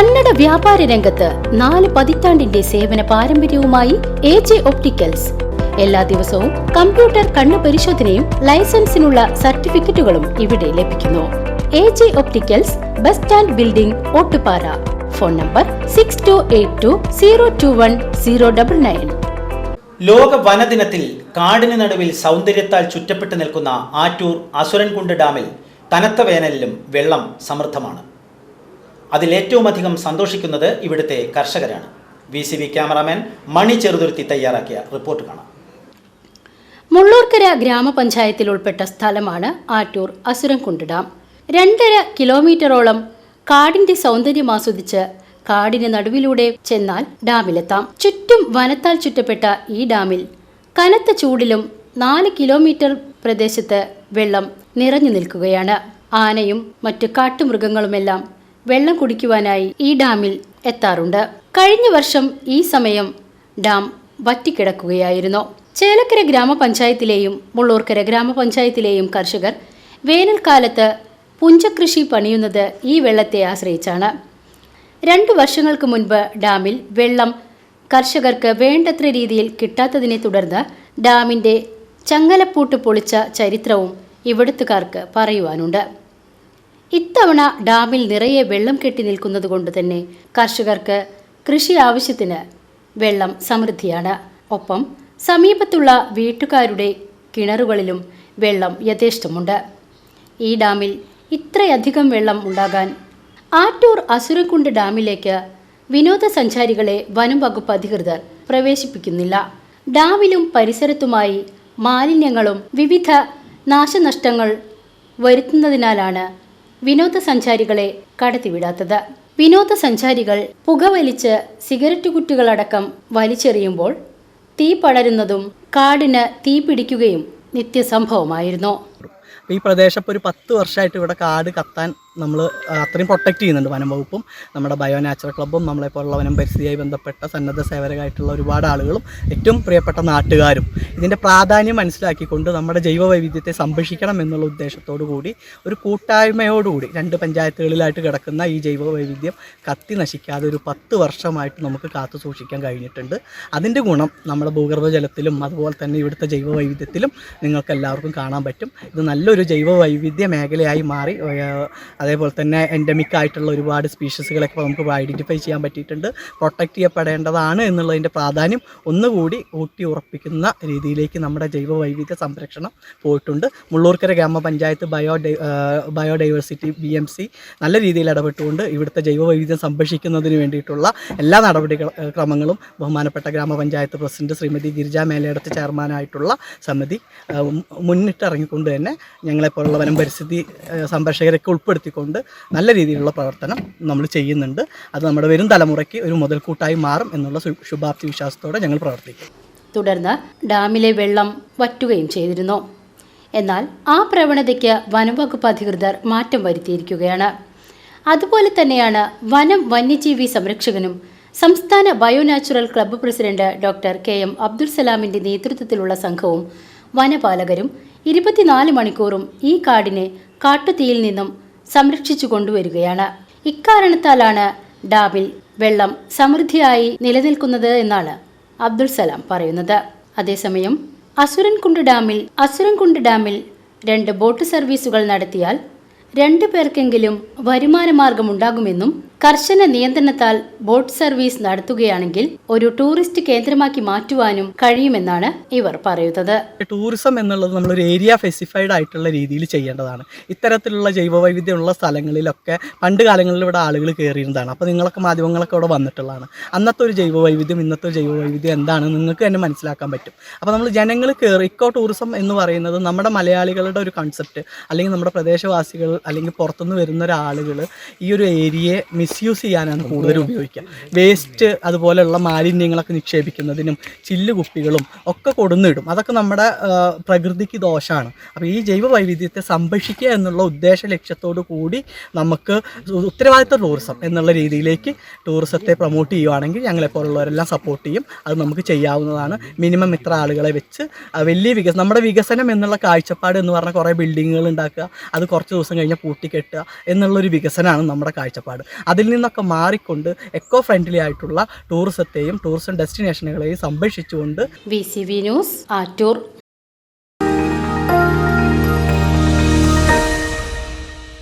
കന്നഡ വ്യാപാര രംഗത്ത് നാല് പതിറ്റാണ്ടിന്റെ സേവന പാരമ്പര്യവുമായി എ ജെ ഒപ്റ്റിക്കൽസ്. എല്ലാ ദിവസവും കമ്പ്യൂട്ടർ കണ്ണു പരിശോധനയും ലൈസൻസിനുള്ള സർട്ടിഫിക്കറ്റുകളും ഇവിടെ ലഭിക്കുന്നു. A J opticals bus stand building Ottupara. Phone number six two eight two zero two one zero double nine ലോക വനദിനത്തിൽ കാടിന് നടുവിൽ സൗന്ദര്യത്താൽ ചുറ്റപ്പെട്ടു നിൽക്കുന്ന ആറ്റൂർ അസുരൻകുണ്ട് ഡാമിൽ കനത്ത വേനലിലും വെള്ളം സമൃദ്ധമാണ്. അതിലേറ്റവും അധികം സന്തോഷിക്കുന്നത് ഇവിടുത്തെ കർഷകരാണ്. V C V cameraman Mani Cheruthuruthy തയ്യാറാക്കിയ റിപ്പോർട്ട് കാണാം. മുള്ളൂർക്കര ഗ്രാമപഞ്ചായത്തിൽ ഉൾപ്പെട്ട സ്ഥലമാണ് ആറ്റൂർ അസുരംകുണ്ട് ഡാം. രണ്ടര കിലോമീറ്ററോളം കാടിന്റെ സൗന്ദര്യം ആസ്വദിച്ച് കാടിന് നടുവിലൂടെ ചെന്നാൽ ഡാമിലെത്താം. ചുറ്റും വനത്താൽ ചുറ്റപ്പെട്ട ഈ ഡാമിൽ കനത്ത ചൂടിലും നാല് കിലോമീറ്റർ പ്രദേശത്ത് വെള്ളം നിറഞ്ഞു നിൽക്കുകയാണ്. ആനയും മറ്റു കാട്ടുമൃഗങ്ങളുമെല്ലാം വെള്ളം കുടിക്കുവാനായി ഈ ഡാമിൽ എത്താറുണ്ട്. കഴിഞ്ഞ വർഷം ഈ സമയം ഡാം വറ്റിക്കിടക്കുകയായിരുന്നു. ചേലക്കര ഗ്രാമപഞ്ചായത്തിലെയും മുള്ളൂർക്കര ഗ്രാമപഞ്ചായത്തിലെയും കർഷകർ വേനൽക്കാലത്ത് പുഞ്ചകൃഷി പണിയുന്നത് ഈ വെള്ളത്തെ ആശ്രയിച്ചാണ്. രണ്ടു വർഷങ്ങൾക്ക് മുൻപ് ഡാമിൽ വെള്ളം കർഷകർക്ക് വേണ്ടത്ര രീതിയിൽ കിട്ടാത്തതിനെ തുടർന്ന് ഡാമിന്റെ ചങ്ങലപ്പൂട്ട് പൊളിച്ച ചരിത്രവും ഇവിടുത്തുകാർക്ക് പറയുവാനുണ്ട്. ഇത്തവണ ഡാമിൽ നിറയെ വെള്ളം കെട്ടി നിൽക്കുന്നത് കൊണ്ട് തന്നെ കർഷകർക്ക് കൃഷി ആവശ്യത്തിന് വെള്ളം സമൃദ്ധിയാണ്. ഒപ്പം സമീപത്തുള്ള വീട്ടുകാരുടെ കിണറുകളിലും വെള്ളം യഥേഷ്ടമുണ്ട്. ഈ ഡാമിൽ ഇത്രയധികം വെള്ളം ഉണ്ടാകാൻ ആറ്റൂർ അസുരക്കുണ്ട് ഡാമിലേക്ക് വിനോദസഞ്ചാരികളെ വനം വകുപ്പ് അധികൃതർ പ്രവേശിപ്പിക്കുന്നില്ല. ഡാമിലും പരിസരത്തുമായി മാലിന്യങ്ങളും വിവിധ നാശനഷ്ടങ്ങൾ വരുത്തുന്നതിനാലാണ് വിനോദസഞ്ചാരികളെ കടത്തിവിടാത്തത്. വിനോദസഞ്ചാരികൾ പുകവലിച്ച് സിഗരറ്റ് കുറ്റികളടക്കം വലിച്ചെറിയുമ്പോൾ തീ പടരുന്നതും കാടിന് തീ പിടിക്കുകയും നിത്യസംഭവമായിരുന്നു. ഈ പ്രദേശം ഒരു പത്ത് വർഷമായിട്ട് ഇവിടെ കാട് കത്താൻ നമ്മൾ അത്രയും പ്രൊട്ടക്റ്റ് ചെയ്യുന്നുണ്ട് വനം വകുപ്പും. നമ്മുടെ ബയോ നാച്ചുറൽ ക്ലബ്ബും നമ്മളെപ്പോലുള്ള വനം പരിസ്ഥിതിയായി ബന്ധപ്പെട്ട സന്നദ്ധ സേവകരായിട്ടുള്ള ഒരുപാട് ആളുകളും ഏറ്റവും പ്രിയപ്പെട്ട നാട്ടുകാരും. ഇതിന്റെ പ്രാധാന്യം മനസ്സിലാക്കിക്കൊണ്ട് നമ്മുടെ ജൈവ വൈവിധ്യത്തെ സംരക്ഷിക്കണം എന്നുള്ള ഉദ്ദേശത്തോടു കൂടി ഒരു കൂട്ടായ്മയോടുകൂടി രണ്ട് പഞ്ചായത്തുകളിലായിട്ട് കിടക്കുന്ന ഈ ജൈവ വൈവിധ്യം കത്തി നശിക്കാതെ ഒരു പത്ത് വർഷമായിട്ട് നമുക്ക് കാത്തു സൂക്ഷിക്കാൻ കഴിഞ്ഞിട്ടുണ്ട്. അതിന്റെ ഗുണം നമ്മുടെ ഭൂഗർഭജലത്തിലും അതുപോലെ തന്നെ ഇവിടുത്തെ ജൈവ വൈവിധ്യത്തിലും നിങ്ങൾക്ക് എല്ലാവർക്കും കാണാൻ പറ്റും. ഇത് നല്ലൊരു ജൈവ വൈവിധ്യ മേഖലയായി മാറി അതേപോലെ തന്നെ എൻഡമിക് ആയിട്ടുള്ള ഒരുപാട് സ്പീഷീസുകളൊക്കെ നമുക്ക് ഐഡന്റിഫൈ ചെയ്യാൻ പറ്റിയിട്ടുണ്ട്. പ്രൊട്ടക്റ്റ് ചെയ്യപ്പെടേണ്ടതാണ് എന്നുള്ളതിന്റെ പ്രാധാന്യം ഒന്നുകൂടി ഊട്ടി ഉറപ്പിക്കുന്ന രീതിയിലേക്ക് നമ്മുടെ ജൈവ വൈവിധ്യ സംരക്ഷണം പോയിട്ടുണ്ട്. മുള്ളൂർക്കര ഗ്രാമപഞ്ചായത്ത് bio biodiversity B M C നല്ല രീതിയിൽ ഇടപെട്ടുകൊണ്ട് ഇവിടുത്തെ ജൈവ വൈവിധ്യം സംരക്ഷിക്കുന്നതിന് വേണ്ടിയിട്ടുള്ള എല്ലാ നടപടി ക്രമങ്ങളും ബഹുമാനപ്പെട്ട ഗ്രാമപഞ്ചായത്ത് പ്രസിഡന്റ് ശ്രീമതി ഗിരിജ മേലയിടത്ത് ചെയർമാനായിട്ടുള്ള സമിതി മുന്നിട്ടിറങ്ങിക്കൊണ്ട് തന്നെ ഞങ്ങളെപ്പോലുള്ള വനം പരിസ്ഥിതി സംരക്ഷകരൊക്കെ സംരക്ഷകരൊക്കെ ഉൾപ്പെടുത്തിക്കൊണ്ട് നല്ല രീതിയിലുള്ള പ്രവർത്തനം നമ്മൾ ചെയ്യുന്നുണ്ട്. അത് നമ്മുടെ വരും തലമുറയ്ക്ക് ഒരു മുതൽക്കൂട്ടായി മാറും എന്നുള്ള ശുഭാപ്തി വിശ്വാസത്തോടെ ഞങ്ങൾ പ്രവർത്തിക്കും. തുടർന്ന് ഡാമിലെ വെള്ളം വറ്റുകയും ചെയ്തിരുന്നു. എന്നാൽ ആ പ്രവണതയ്ക്ക് വനംവകുപ്പ് അധികൃതർ മാറ്റം വരുത്തിയിരിക്കുകയാണ്. അതുപോലെ തന്നെയാണ് വനം വന്യജീവി സംരക്ഷകനും സംസ്ഥാന bio natural club president doctor K M Abdul സലാമിന്റെ നേതൃത്വത്തിലുള്ള സംഘവും വനപാലകരും ഇരുപത്തിനാല് മണിക്കൂറും ഈ കാടിനെ കാട്ടുതീയിൽ നിന്നും സംരക്ഷിച്ചു കൊണ്ടുവരികയാണ്. ഇക്കാരണത്താലാണ് ഡാമിൽ വെള്ളം സമൃദ്ധിയായി നിലനിൽക്കുന്നത് എന്നാണ് അബ്ദുൾ സലാം പറയുന്നത്. അതേസമയം അസുരൻകുണ്ട് ഡാമിൽ അസുരൻകുണ്ട് ഡാമിൽ രണ്ട് ബോട്ട് സർവീസുകൾ നടത്തിയാൽ രണ്ടു പേർക്കെങ്കിലും വരുമാന മാർഗമുണ്ടാകുമെന്നും കർശന നിയന്ത്രണത്താൽ ബോട്ട് സർവീസ് നടത്തുകയാണെങ്കിൽ ഒരു ടൂറിസ്റ്റ് കേന്ദ്രമാക്കി മാറ്റുവാനും കഴിയുമെന്നാണ് ഇവർ പറയുന്നത്. ടൂറിസം എന്നുള്ളത് നമ്മൾ ഒരു ഏരിയ സ്പെസിഫൈഡ് ആയിട്ടുള്ള രീതിയിൽ ചെയ്യേണ്ടതാണ്. ഇത്തരത്തിലുള്ള ജൈവവൈവിധ്യമുള്ള സ്ഥലങ്ങളിലൊക്കെ പണ്ട് കാലങ്ങളിൽ ഇവിടെ ആളുകൾ കയറിയിരുന്നതാണ്. അപ്പോൾ നിങ്ങളൊക്കെ മാധ്യമങ്ങളൊക്കെ ഇവിടെ വന്നിട്ടുള്ളതാണ്. അന്നത്തെ ഒരു ജൈവവൈവിധ്യം ഇന്നത്തെ ഒരു ജൈവവൈവിധ്യം എന്താണ് നിങ്ങൾക്ക് തന്നെ മനസ്സിലാക്കാൻ പറ്റും. അപ്പോൾ നമ്മൾ ജനങ്ങൾ കയറി ഇക്കോ ടൂറിസം എന്ന് പറയുന്നത് നമ്മുടെ മലയാളികളുടെ ഒരു കൺസെപ്റ്റ് അല്ലെങ്കിൽ നമ്മുടെ പ്രദേശവാസികൾ അല്ലെങ്കിൽ പുറത്തുനിന്ന് വരുന്ന ഒരാളുകൾ ഈ ഒരു ഏരിയയെ മിസ്യൂസ് ചെയ്യാനാണ് കൂടുതൽ ഉപയോഗിക്കുക. വേസ്റ്റ് അതുപോലെയുള്ള മാലിന്യങ്ങളൊക്കെ നിക്ഷേപിക്കുന്നതിനും ചില്ല് കുപ്പികളും ഒക്കെ കൊടുന്നിടും. അതൊക്കെ നമ്മുടെ പ്രകൃതിക്ക് ദോഷമാണ് അപ്പോൾ ഈ ജൈവ വൈവിധ്യത്തെ സംരക്ഷിക്കുക എന്നുള്ള ഉദ്ദേശ ലക്ഷ്യത്തോടു കൂടി നമുക്ക് ഉത്തരവാദിത്ത ടൂറിസം എന്നുള്ള രീതിയിലേക്ക് ടൂറിസത്തെ പ്രൊമോട്ട് ചെയ്യുവാണെങ്കിൽ ഞങ്ങളെപ്പോലുള്ളവരെല്ലാം സപ്പോർട്ട് ചെയ്യും. അത് നമുക്ക് ചെയ്യാവുന്നതാണ്. മിനിമം ഇത്ര ആളുകളെ വെച്ച് വലിയ വികസനം നമ്മുടെ വികസനം എന്നുള്ള കാഴ്ചപ്പാട് എന്ന് പറഞ്ഞാൽ കുറേ ബിൽഡിങ്ങുകൾ ഉണ്ടാക്കുക അത് കുറച്ച് ദിവസം കഴിഞ്ഞാൽ പൂട്ടിക്കെട്ടുക എന്നുള്ളൊരു വികസനമാണ് നമ്മുടെ കാഴ്ചപ്പാട്. അതേ അതിൽ നിന്നൊക്കെ മാറിക്കൊണ്ട് എക്കോ ഫ്രണ്ട്ലി ആയിട്ടുള്ള ടൂറിസത്തെയും ടൂറിസം ഡെസ്റ്റിനേഷനുകളെയും സംരക്ഷിച്ചുകൊണ്ട് V C V news Attoor